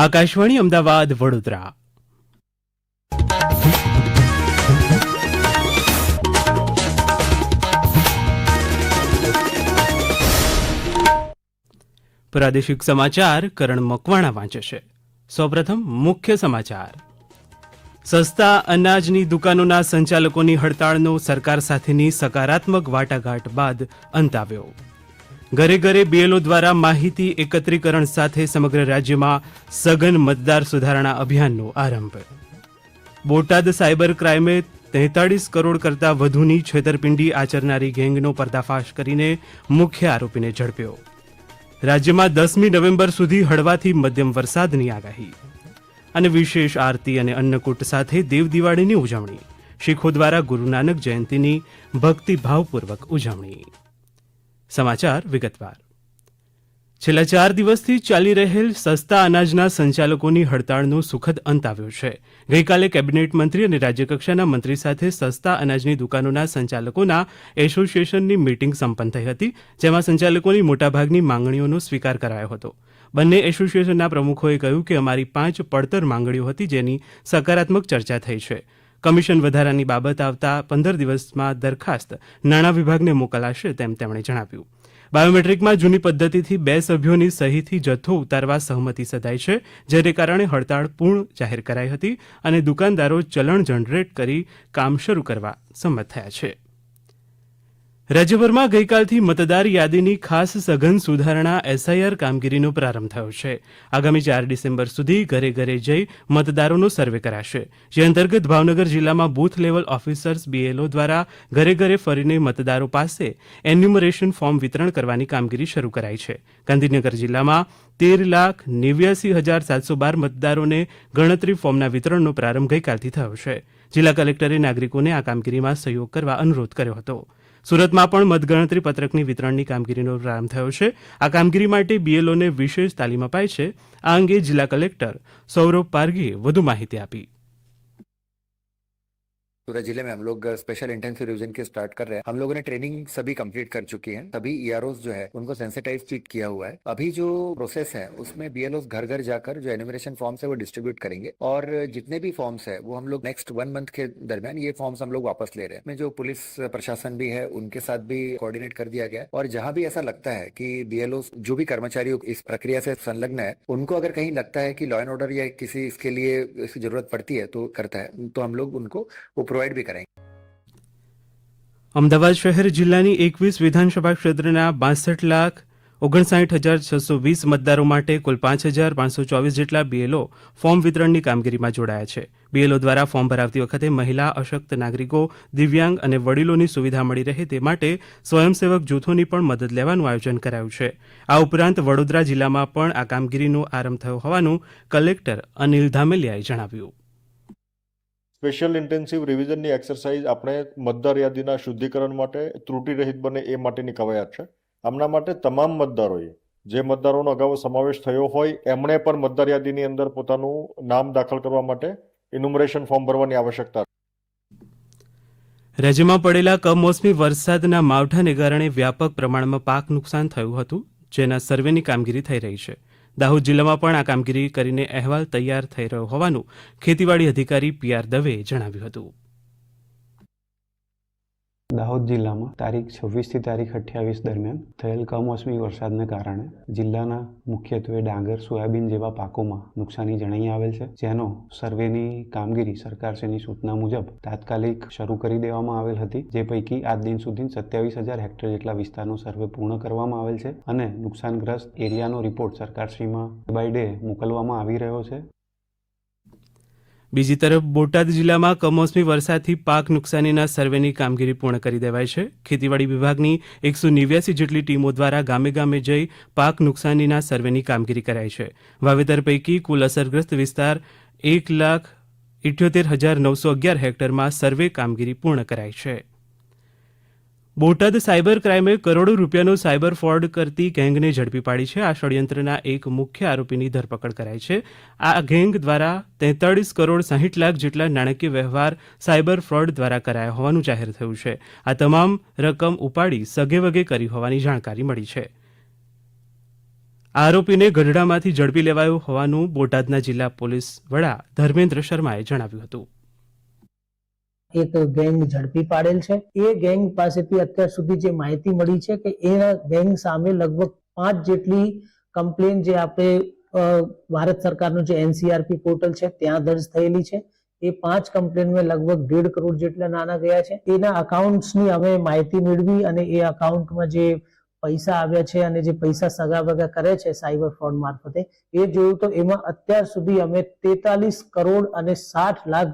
આકાશવાણી અમદાવાદ, વડોદરા. પ્રાદેશિક સમાચાર કરણ મકવાણા વાંચે છે. સૌપ્રથમ મુખ્ય સમાચાર. સસ્તા અનાજની દુકાનોના સંચાલકોની હડતાળનો સરકાર સાથેની સકારાત્મક વાટાઘાટ બાદ અંત આવ્યો. ઘરે ઘરે બીએલઓ દ્વારા માહિતી એકત્રીકરણ સાથે સમગ્ર રાજ્યમાં સઘન મતદાર સુધારણા અભિયાનનો આરંભ. બોટાદ સાયબર ક્રાઇમે તેતાળીસ કરોડ કરતાં વધુની છેતરપિંડી આચરનારી ગેંગનો પર્દાફાશ કરીને મુખ્ય આરોપીને ઝડપ્યો. રાજ્યમાં દસમી નવેમ્બર સુધી હળવાથી મધ્યમ વરસાદની આગાહી. અને વિશેષ આરતી અને અન્નકૂટ સાથે દેવ દિવાળીની ઉજવણી. શીખો દ્વારા ગુરુ નાનક જયંતીની ભક્તિભાવપૂર્વક ઉજવણી. સમાચાર વિગતવાર. છેલ્લા ચાર દિવસથી ચાલી રહેલ સસ્તા અનાજના સંચાલકોની હડતાળનો સુખદ અંત આવ્યો છે. ગઈકાલે કેબિનેટ મંત્રી અને રાજ્યકક્ષાના મંત્રી સાથે સસ્તા અનાજની દુકાનોના સંચાલકોના એસોસિએશનની મીટિંગ સંપન્ન થઈ હતી, જેમાં સંચાલકોની મોટાભાગની માંગણીઓનો સ્વીકાર કરાયો હતો. બંને એસોસિએશનના પ્રમુખોએ કહ્યું કે અમારી પાંચ પડતર માંગણીઓ હતી જેની સકારાત્મક ચર્ચા થઈ છે. કમિશન વધારાની બાબત આવતા પંદર દિવસમાં દરખાસ્ત નાણાં વિભાગને મોકલાશે તેમ તેમણે જણાવ્યું. બાયોમેટ્રિકમાં જૂની પદ્ધતિથી બે સભ્યોની સહીથી જથ્થો ઉતારવા સહમતિ સધાઈ છે, જેને કારણે હડતાળ પૂર્ણ જાહેર કરાઈ હતી અને દુકાનદારો ચલણ જનરેટ કરી કામ શરૂ કરવા સંમત થયા છે. રાજ્યભરમાં ગઈકાલથી મતદાર યાદીની ખાસ સઘન સુધારણા એસઆઈઆર કામગીરીનો પ્રારંભ થયો છે. આગામી ચાર ડિસેમ્બર સુધી ઘરે ઘરે જઈ મતદારોનો સર્વે કરાશે. જે અંતર્ગત ભાવનગર જિલ્લામાં બૂથ લેવલ ઓફિસર્સ બીએલઓ દ્વારા ઘરે ઘરે ફરીને મતદારો પાસે એન્યુમરેશન ફોર્મ વિતરણ કરવાની કામગીરી શરૂ કરાઈ છે. ગાંધીનગર જિલ્લામાં તેર લાખ નેવ્યાસી હજાર સાતસો બાર મતદારોને ગણતરી ફોર્મના વિતરણનો પ્રારંભ ગઈકાલથી થયો છે. જિલ્લા કલેક્ટરે નાગરિકોને આ કામગીરીમાં સહયોગ કરવા અનુરોધ કર્યો હતો. સુરતમાં પણ મતગણતરી પત્રકની વિતરણની કામગીરીનો પ્રારંભ થયો છે. આ કામગીરી માટે બીએલઓને વિશેષ તાલીમ અપાય છે. આ અંગે જિલ્લા કલેક્ટર સૌરભ પારગીએ વધુ માહિતી આપી. सूरत ज़िले में हम लोग स्पेशल इंटेंसिव रिवीजन के स्टार्ट कर रहे हैं। हम लोगों ने ट्रेनिंग सभी कंप्लीट कर चुकी हैं। सभी ईआरओ जो है, उनको सेंसिटाइज ट्रीट किया हुआ है। अभी जो प्रोसेस है, उसमें बीएलओ घर घर जाकर जो एनिमरेशन फॉर्म्स है, वो डिस्ट्रीब्यूट करेंगे। और जितने भी फॉर्म्स है, वो हम लोग नेक्स्ट वन मंथ के दरमियान ये फॉर्म्स हम लोग वापस ले रहे हैं। जो पुलिस प्रशासन भी है, उनके साथ भी कोऑर्डिनेट कर दिया गया और जहाँ भी ऐसा लगता है कि बीएलओ जो भी कर्मचारी इस प्रक्रिया से संलग्न है, उनको अगर कहीं लगता है कि लॉ एंड ऑर्डर या किसी इसके लिए इसकी ज़रूरत पड़ती है तो करता है। तो हम लोग उनको वो પ્રોવાઈડ भी કરેંગે અમદાવાદ શહેર જિલ્લાની એકવીસ વિધાનસભા ક્ષેત્રના બાસઠ લાખ ઓગણસાઠ હજાર છસો વીસ મતદારો માટે કુલ પાંચ હજાર પાંચસો ચોવીસ જેટલા બીએલઓ ફોર્મ વિતરણની કામગીરીમાં જોડાયા છે. બીએલઓ દ્વારા ફોર્મ ભરાવતી વખતે મહિલા, અશક્ત નાગરિકો, દિવ્યાંગ અને વડીલોની સુવિધા મળી રહે તે માટે સ્વયંસેવક જૂથોની પણ મદદ લેવાનું આયોજન કરાયું છે. આ ઉપરાંત વડોદરા જિલ્લામાં પણ આ કામગીરીનો આરંભ થયો હોવાનું કલેક્ટર અનિલ ધામેલિયાએ જણાવ્યું. સ્પેશિયલ ઇન્ટેન્સિવ રિવિઝનની એક્સરસાઇઝ આપણે મતદાર યાદીના શુદ્ધિકરણ માટે ત્રુટિરહિત બને એ માટેની કવાયત છે. આમના માટે તમામ મતદારોએ જે મતદારોનો અગાઉ સમાવેશ થયો હોય, એમણે પણ મતદાર યાદીની અંદર પોતાનું નામ દાખલ કરવા માટે ઇન્યુમરેશન ફોર્મ ભરવાની આવશ્યકતા રાજ્યમાં પડેલા કમોસમી વરસાદના માવઠાને કારણે વ્યાપક પ્રમાણમાં પાક નુકસાન થયું હતું, જેના સર્વેની કામગીરી થઈ રહી છે. દાહોદ જિલ્લામાં પણ આ કામગીરી કરીને અહેવાલ તૈયાર થઈ રહ્યો હોવાનું ખેતીવાડી અધિકારી પી આર દવેએ જણાવ્યું હતું. દાહોદ જિલ્લામાં તારીખ છવ્વીસથી તારીખ અઠ્યાવીસ દરમિયાન થયેલ કમોસમી વરસાદને કારણે જિલ્લાના મુખ્યત્વે ડાંગર, સોયાબીન જેવા પાકોમાં નુકસાની જણાઈ આવેલ છે, જેનો સર્વેની કામગીરી સરકારશ્રીની સૂચના મુજબ તાત્કાલિક શરૂ કરી દેવામાં આવેલ હતી. જે પૈકી આજ દિન સુધી સત્યાવીસ હજાર હેક્ટર જેટલા વિસ્તારનો સર્વે પૂર્ણ કરવામાં આવેલ છે અને નુકસાનગ્રસ્ત એરિયાનો રિપોર્ટ સરકારશ્રીમાં ડે બાય ડે મોકલવામાં આવી રહ્યો છે. બીજી તરફ બોટાદ જિલ્લામાં કમોસમી વરસાદથી પાક નુકસાનીના સર્વેની કામગીરી પૂર્ણ કરી દેવાઈ છે. ખેતીવાડી વિભાગની એકસો નેવ્યાસી જેટલી ટીમો દ્વારા ગામે ગામે જઈ પાક નુકસાનીના સર્વેની કામગીરી કરાઈ છે. વાવેતર પૈકી કુલ અસરગ્રસ્ત વિસ્તાર એક લાખ ઇઠ્યોતેર હજાર નવસો અગિયાર હેક્ટરમાં સર્વે કામગીરી પૂર્ણ કરાઈ છે. બોટાદ સાયબર ક્રાઇમે કરોડો રૂપિયાનો સાયબર ફ્રોડ કરતી ગેંગને ઝડપી પાડી છે. આ ષડયંત્રના એક મુખ્ય આરોપીની ધરપકડ કરાઈ છે. આ ગેંગ દ્વારા તેતાળીસ કરોડ સાહીઠ લાખ જેટલા નાણાકીય વ્યવહાર સાયબર ફ્રોડ દ્વારા કરાયા હોવાનું જાહેર થયું છે. આ તમામ રકમ ઉપાડી સગેવગે કરી હોવાની જાણકારી મળી છે. આરોપીને ગઢડામાંથી ઝડપી લેવાયો હોવાનું બોટાદના જિલ્લા પોલીસ વડા ધર્મેન્દ્ર શર્માએ જણાવ્યું હતું. એક ગેંગ ઝડપી પાડેલ છે. એ ગેંગ પાસેથી અત્યાર સુધી જે માહિતી મળી છે કે એ ગેંગ સામે લગભગ પાંચ જેટલી કમ્પ્લેન જે આપણે ભારત સરકારનું જે એનસીઆરપી પોર્ટલ છે ત્યાં દર્જ થયેલી છે. એ પાંચ કમ્પ્લેનમાં લગભગ દેઢ કરોડ જેટલા નાના ગયા છે. એના અકાઉન્ટ્સની અમે માહિતી મેળવી અને એ અકાઉન્ટમાં જે પૈસા આવ્યા છે અને જે પૈસા સગા વગા કરે છે સાયબર ફ્રોડ મારફતે, એ જોયું તો એમાં અત્યાર સુધી અમે તેતાલીસ કરોડ અને સાઠ લાખ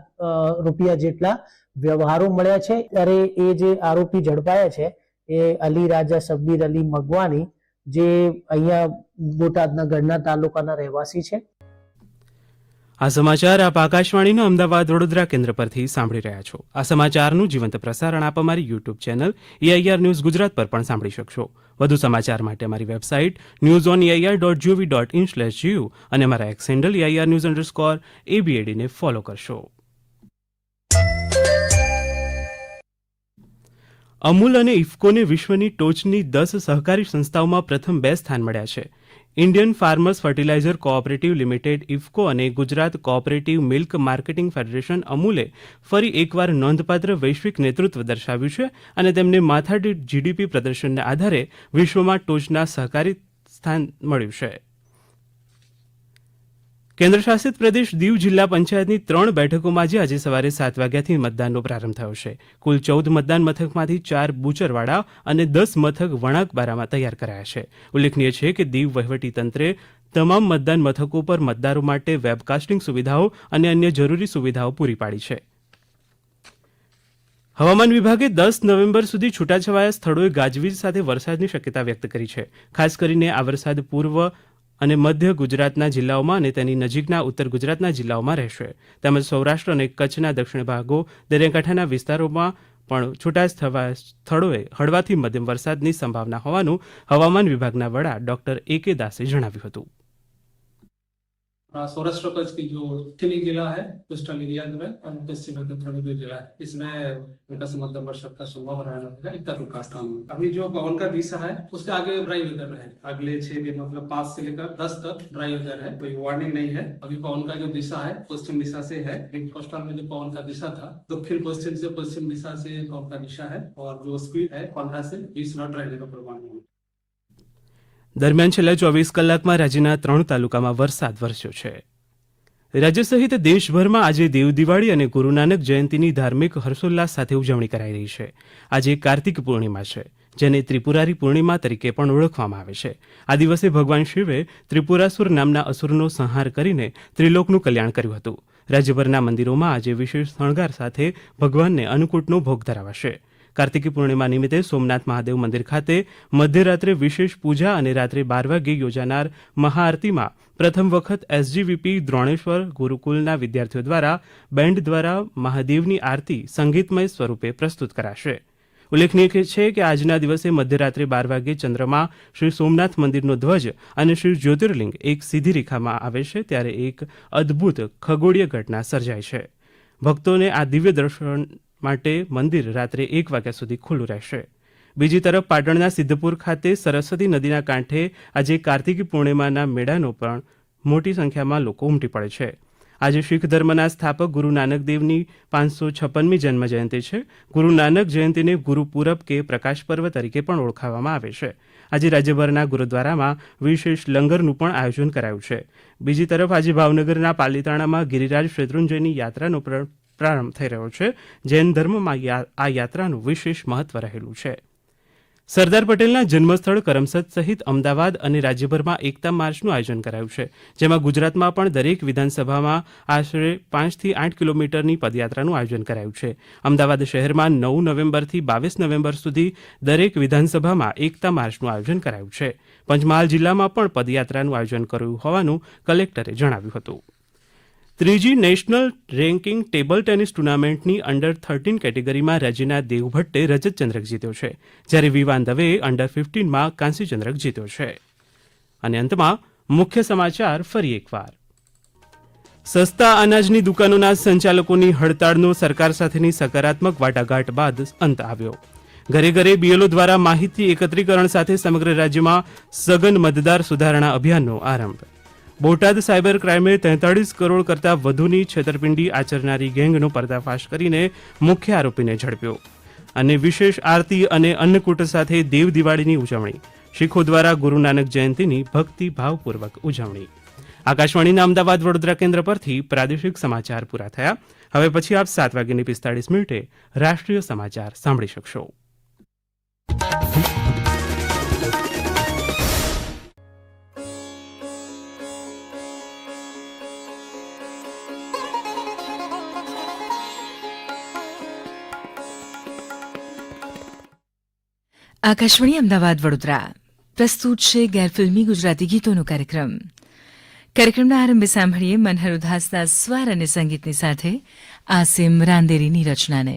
રૂપિયા જેટલા વ્યવહારો મળ્યા છે. ત્યારે એ જે આરોપી ઝડપાયા છે, એ અલી રાજા શબ્બીર અલી મગવાની, જે અહીંયા બોટાદના ગઢના તાલુકાના રહેવાસી છે. આ સમાચાર આપ આકાશવાણીના અમદાવાદ વડોદરા કેન્દ્ર પરથી સાંભળી રહ્યા છો. આ સમાચારનું જીવંત પ્રસારણ આપ અમારી YouTube channel AIR news Gujarat પર પણ સાંભળી શકશો. વધુ સમાચાર માટે અમારી website news on AIR dot GOV dot in slash GU અને અમારા X handle AIR news underscore એબીએડીને follow કરશો. અમૂલ અને ઇફકોને વિશ્વની ટોચની દસ સહકારી સંસ્થાઓમાં પ્રથમ બે સ્થાન મળ્યા છે. Indian farmers fertiliser cooperative limited, IFFCO અને Gujarat cooperative milk marketing federation અમૂલે ફરી એકવાર નોંધપાત્ર વૈશ્વિક નેતૃત્વ દર્શાવ્યું છે અને તેમને માથાદીઠ જીડીપી પ્રદર્શનના આધારે વિશ્વમાં ટોચના સહકારી સ્થાન મળ્યું છે. કેન્દ્રશાસિત પ્રદેશ દીવ જિલ્લા પંચાયતની ત્રણ બેઠકોમાં જે આજે સવારે સાત વાગ્યાથી મતદાનનો પ્રારંભ થયો છે. કુલ ચૌદ મતદાન મથકમાંથી ચાર બુચરવાડા અને દસ મથક વણાકબારામાં તૈયાર કરાયા છે. ઉલ્લેખનીય છે કે દીવ વહીવટીતંત્રે તમામ મતદાન મથકો પર મતદારો માટે વેબકાસ્ટિંગ સુવિધાઓ અને અન્ય જરૂરી સુવિધાઓ પૂરી પાડી છે. હવામાન વિભાગે દસ નવેમ્બર સુધી છૂટાછવાયા સ્થળોએ ગાજવીજ સાથે વરસાદની શક્યતા વ્યક્ત કરી છે. ખાસ કરીને આ વરસાદ પૂર્વ અને મધ્ય ગુજરાતના જિલ્લાઓમાં અને તેની નજીકના ઉત્તર ગુજરાતના જિલ્લાઓમાં રહેશે. તેમજ સૌરાષ્ટ્ર અને કચ્છના દક્ષિણ ભાગો, દરિયાકાંઠાના વિસ્તારોમાં પણ છૂટાછવાયા સ્થળોએ હળવાથી મધ્યમ વરસાદની સંભાવના હોવાનું હવામાન વિભાગના વડા ડોક્ટર એ કે દાસે જણાવ્યું હતું. सौराष्ट्र की जो दक्षिणी जिला है कोस्टल एरिया जो है, और पश्चिम उत्तर जो जिला है। इसमें हल्का से मध्यम वर्षा का संभावना रहेगा इतना रुका स्थान अभी जो पवन का दिशा है, उसके आगे ड्राई वेदर है। अगले छह दिन मतलब पाँच से लेकर दस तक ड्राई वेदर है, कोई वार्निंग नहीं है। अभी पवन का जो दिशा है, पश्चिम दिशा से है। कोस्टल में जो पवन का दिशा था, दक्षिण पश्चिम से पश्चिम दिशा से पवन का दिशा है, और जो स्पीड है, पंद्रह से बीस नॉट रहने का प्रमाण है। દરમિયાન છેલ્લા ચોવીસ કલાકમાં રાજ્યના ત્રણ તાલુકામાં વરસાદ વરસ્યો છે. રાજ્ય સહિત દેશભરમાં આજે દેવ દિવાળી અને ગુરુ નાનક જયંતિની ધાર્મિક હર્ષોલ્લાસ સાથે ઉજવણી કરાઈ રહી છે. આજે કાર્તિક પૂર્ણિમા છે, જેને ત્રિપુરારી પૂર્ણિમા તરીકે પણ ઓળખવામાં આવે છે. આ દિવસે ભગવાન શિવે ત્રિપુરાસુર નામના અસુરનો સંહાર કરીને ત્રિલોકનું કલ્યાણ કર્યું હતું. રાજ્યભરના મંદિરોમાં આજે વિશેષ શણગાર સાથે ભગવાનને અન્નકૂટનો ભોગ ધરાવાશે. કાર્તિકી પૂર્ણિમા નિમિત્તે સોમનાથ મહાદેવ મંદિર ખાતે મધ્યરાત્રે વિશેષ પૂજા અને રાત્રે બાર વાગે યોજાનાર મહાઆરતીમાં પ્રથમ વખત એસજીવીપી દ્રોણેશ્વર ગુરુકુલના વિદ્યાર્થીઓ દ્વારા બેન્ડ દ્વારા મહાદેવની આરતી સંગીતમય સ્વરૂપે પ્રસ્તુત કરાશે. ઉલ્લેખનીય છે કે આજના દિવસે મધ્યરાત્રે બાર વાગે ચંદ્રમાં શ્રી સોમનાથ મંદિરનો ધ્વજ અને શ્રી જ્યોતિર્લિંગ એક સીધી રેખામાં આવે છે ત્યારે એક અદ્ભુત ખગોળીય ઘટના સર્જાય છે. ભક્તોને આ દિવ્ય દર્શન માટે મંદિર રાત્રે એક વાગ્યા સુધી ખુલ્લું રહેશે. બીજી તરફ પાટણના સિદ્ધપુર ખાતે સરસ્વતી નદીના કાંઠે આજે કાર્તિકી પૂર્ણિમાના મેળાનો પણ મોટી સંખ્યામાં લોકો ઉમટી પડે છે. આજે શીખ ધર્મના સ્થાપક ગુરુ નાનક દેવની પાંચસો છપ્પનમી જન્મ જયંતિ છે. ગુરુ નાનક જયંતિને ગુરુ કે પ્રકાશ પર્વ તરીકે પણ ઓળખાવવામાં આવે છે. આજે રાજ્યભરના ગુરુદ્વારામાં વિશેષ લંગરનું પણ આયોજન કરાયું છે. બીજી તરફ આજે ભાવનગરના પાલીતાણામાં ગિરિરાજ શેત્રુંજયની યાત્રાનો પ્ર- પ્રારંભ થઈ રહ્યો છે, જૈન ધર્મમાં આ યાત્રાનું વિશેષ મહત્વ રહેલું છે. સરદાર પટેલના જન્મસ્થળ કરમસદ સહિત અમદાવાદ અને રાજ્યભરમાં એકતા માર્ચનું આયોજન કરાયું છે, જેમાં ગુજરાતમાં પણ દરેક વિધાનસભામાં આશરે પાંચથી આઠ કિલોમીટરની પદયાત્રાનું આયોજન કરાયું છે. અમદાવાદ શહેરમાં નવ નવેમ્બરથી બાવીસ નવેમ્બર સુધી દરેક વિધાનસભામાં એકતા માર્ચનું આયોજન કરાયું છે. પંચમહાલ જિલ્લામાં પણ પદયાત્રાનું આયોજન કર્યું હોવાનું કલેક્ટરે જણાવ્યું હતું. ત્રીજી નેશનલ રેન્કિંગ ટેબલ ટેનિસ ટુર્નામેન્ટની અંડર થર્ટીન કેટેગરીમાં રાજ્યના દેવભટ્ટે રજત ચંદ્રક જીત્યો છે. જ્યારે વિવાન દવેએ અંડર ફિફ્ટીનમાં કાંસ્ય જીત્યો છે. અને અંતમાં મુખ્ય સમાચાર ફરી એકવાર. સસ્તા અનાજની દુકાનોના સંચાલકોની હડતાળનો સરકાર સાથેની સકારાત્મક વાટાઘાટ બાદ અંત આવ્યો. ઘરે ઘરે બીએલઓ દ્વારા માહિતી એકત્રીકરણ સાથે સમગ્ર રાજ્યમાં સઘન મતદાર સુધારણા અભિયાનનો આરંભ. બોટાદ સાયબર ક્રાઇમે તેતાળીસ કરોડ કરતાં વધુની છેતરપિંડી આચરનારી ગેંગનો પર્દાફાશ કરીને મુખ્ય આરોપીને ઝડપ્યો. અને વિશેષ આરતી અને અન્નકૂટ સાથે દેવ દિવાળીની ઉજવણી. શીખો દ્વારા ગુરુ નાનક જયંતિની ભક્તિભાવપૂર્વક ઉજવણી. આકાશવાણીના અમદાવાદ વડોદરા કેન્દ્ર પરથી પ્રાદેશિક સમાચાર પૂરા થયા. હવે પછી આપ સાત વાગ્યાની પિસ્તાળીસ મિનિટે રાષ્ટ્રીય સમાચાર સાંભળી શકશો. આકાશવાણી અમદાવાદ વડોદરા પ્રસ્તુત છે ગેરફિલ્મી ગુજરાતી ગીતોનો કાર્યક્રમ કાર્યક્રમના આરંભે સાંભળીએ મનહર ઉદાસના સ્વર અને સંગીતની સાથે આસિમ રાંદેરીની રચનાને